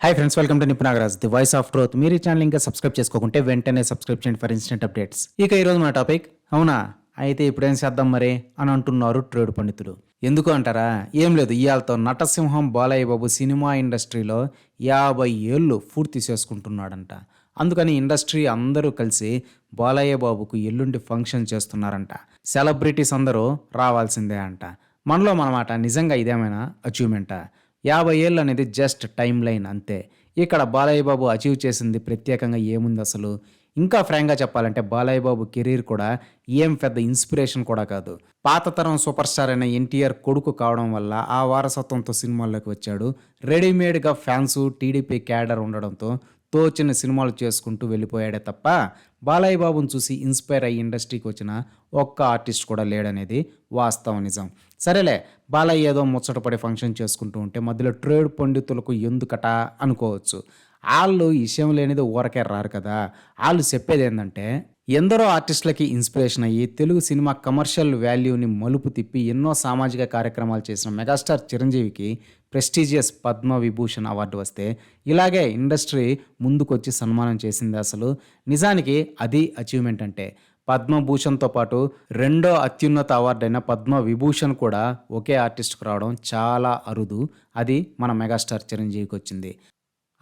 Hi friends welcome to Nipunagaraj the voice of truth మీరు ఈ channel ఇంకా subscribe చేసుకోకుంటే వెంటనే సబ్స్క్రైబ్ చేయండి ఫర్ ఇన్స్టెంట్ అప్డేట్స్ ఇక ఈరోజు మన టాపిక్ అవునా? అయితే ఇప్పుడేం చేద్దాం మరి? అని అంటున్నారు ట్రేడ్ పండితులు. ఎందుకు అంటారా? ఏం లేదు ఇవాళతో నటసింహం బాలయ్య బాబు సినిమా ఇండస్ట్రీలో యాభై ఏళ్ళు పూర్తి చేసుకుంటున్నాడంట. అందుకని ఇండస్ట్రీ అందరూ కలిసి బాలయ్య బాబుకు ఎల్లుండి ఫంక్షన్ చేస్తున్నారంట. సెలబ్రిటీస్ అందరూ రావాల్సిందే అంట. మనలో మనమాట నిజంగా ఇదేమైనా అచీవ్మెంటా యాభై ఏళ్ళు అనేది జస్ట్ టైం లైన్ అంతే. ఇక్కడ బాలయ్య బాబు అచీవ్ చేసింది ప్రత్యేకంగా ఏముంది అసలు? ఇంకా ఫ్రాంక్గా చెప్పాలంటే బాలయ్య బాబు కెరీర్ కూడా ఏం పెద్ద ఇన్స్పిరేషన్ కూడా కాదు. పాత తరం సూపర్ స్టార్ అయిన ఎన్టీఆర్ కొడుకు కావడం వల్ల ఆ వారసత్వంతో సినిమాల్లోకి వచ్చాడు. రెడీమేడ్గా ఫ్యాన్స్ టీడీపీ క్యాడర్ ఉండడంతో తోచిన సినిమాలు చేసుకుంటూ వెళ్ళిపోయాడే తప్ప బాలయ్య బాబుని చూసి ఇన్స్పైర్ అయ్యి ఇండస్ట్రీకి వచ్చిన ఒక్క ఆర్టిస్ట్ కూడా లేడనేది వాస్తవం నిజం. సరేలే బాలయ్య ఏదో ముచ్చటపడే ఫంక్షన్ చేసుకుంటూ ఉంటే మధ్యలో ట్రేడ్ పండితులకు ఎందుకట అనుకోవచ్చు. వాళ్ళు విషయం లేనిది ఊరకే రారు కదా. వాళ్ళు చెప్పేది ఏంటంటే ఎందరో ఆర్టిస్టులకి ఇన్స్పిరేషన్ అయ్యి తెలుగు సినిమా కమర్షియల్ వాల్యూని మలుపు తిప్పి ఎన్నో సామాజిక కార్యక్రమాలు చేసిన మెగాస్టార్ చిరంజీవికి ప్రెస్టీజియస్ పద్మ విభూషణ్ అవార్డు వస్తే ఇలాగే ఇండస్ట్రీ ముందుకొచ్చి సన్మానం చేసింది అసలు. నిజానికి అది అచీవ్మెంట్ అంటే పద్మభూషణ్తో పాటు రెండో అత్యున్నత అవార్డు అయిన పద్మ విభూషణ్ కూడా ఒకే ఆర్టిస్ట్కి రావడం చాలా అరుదు. అది మన మెగాస్టార్ చిరంజీవికి వచ్చింది.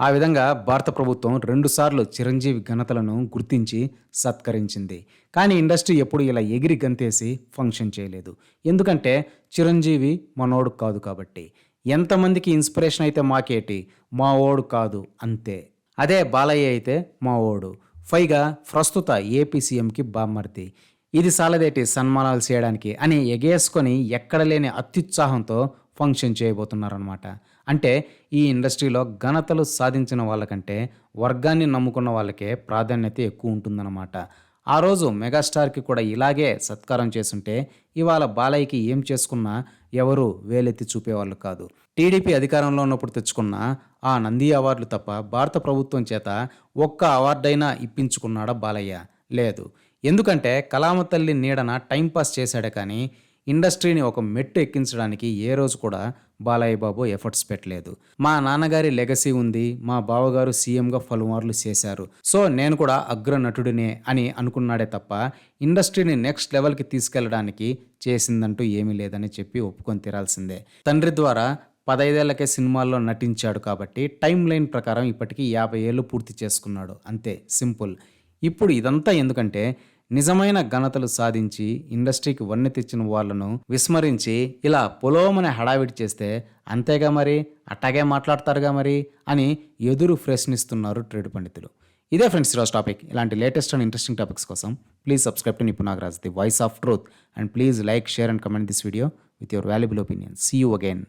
ఆ విధంగా భారత ప్రభుత్వం రెండుసార్లు చిరంజీవి ఘనతలను గుర్తించి సత్కరించింది. కానీ ఇండస్ట్రీ ఎప్పుడు ఇలా ఎగిరి గంతేసి ఫంక్షన్ చేయలేదు. ఎందుకంటే చిరంజీవి మనోడు కాదు కాబట్టి. ఎంతమందికి ఇన్స్పిరేషన్ అయితే మాకేటి? మా ఓడు కాదు అంతే. అదే బాలయ్య అయితే మా ఓడు. పైగా ప్రస్తుత ఏపీ సీఎంకి బామ్మర్ది. ఇది సాలదేటి సన్మానాలు చేయడానికి అని ఎగేసుకొని ఎక్కడ లేని అత్యుత్సాహంతో ఫంక్షన్ చేయబోతున్నారనమాట అంటే ఈ ఇండస్ట్రీలో ఘనతలు సాధించిన వాళ్ళకంటే వర్గాన్ని నమ్ముకున్న వాళ్ళకే ప్రాధాన్యత ఎక్కువ ఉంటుందన్నమాట. ఆ రోజు మెగాస్టార్కి కూడా ఇలాగే సత్కారం చేసుంటే ఇవాళ బాలయ్యకి ఏం చేసుకున్నా ఎవరు వేలెత్తి చూపేవాళ్ళు కాదు. టీడీపీ అధికారంలో ఉన్నప్పుడు తెచ్చుకున్న ఆ నంది అవార్డులు తప్ప భారత ప్రభుత్వం చేత ఒక్క అవార్డైనా ఇప్పించుకున్నాడా బాలయ్య? లేదు. ఎందుకంటే కలామ తల్లి నీడన టైంపాస్ చేశాడే కానీ ఇండస్ట్రీని ఒక మెట్టు ఎక్కించడానికి ఏ రోజు కూడా బాలయ్య బాబు ఎఫర్ట్స్ పెట్టలేదు. మా నాన్నగారి లెగసీ ఉంది మా బావగారు సీఎంగా పలుమార్లు చేశారు. సో నేను కూడా అగ్ర నటుడినే అని అనుకున్నాడే తప్ప ఇండస్ట్రీని నెక్స్ట్ లెవెల్కి తీసుకెళ్ళడానికి చేసిందంటూ ఏమీ లేదని చెప్పి ఒప్పుకొని తీరాల్సిందే. తండ్రి ద్వారా పదైదేళ్ళకే సినిమాల్లో నటించాడు కాబట్టి టైం లైన్ ప్రకారం ఇప్పటికీ యాభై ఏళ్ళు పూర్తి చేసుకున్నాడు. అంతే సింపుల్. ఇప్పుడు ఇదంతా ఎందుకంటే నిజమైన ఘనతలు సాధించి ఇండస్ట్రీకి వన్నె తెచ్చిన వాళ్ళను విస్మరించి ఇలా పొలోమని హడావిడి చేస్తే అంతేగా మరి? అట్టాగే మాట్లాడతారుగా మరి? అని ఎదురు ప్రశ్నిస్తున్నారు ట్రేడ్ పండితులు. ఇదే ఫ్రెండ్స్ ఈరోజు టాపిక్. ఇలాంటి లేటెస్ట్ అండ్ ఇంట్రెస్టింగ్ టాపిక్స్ కోసం please subscribe to Nipunagaraj the voice of truth. And please like share and comment this video with your valuable opinion. See you again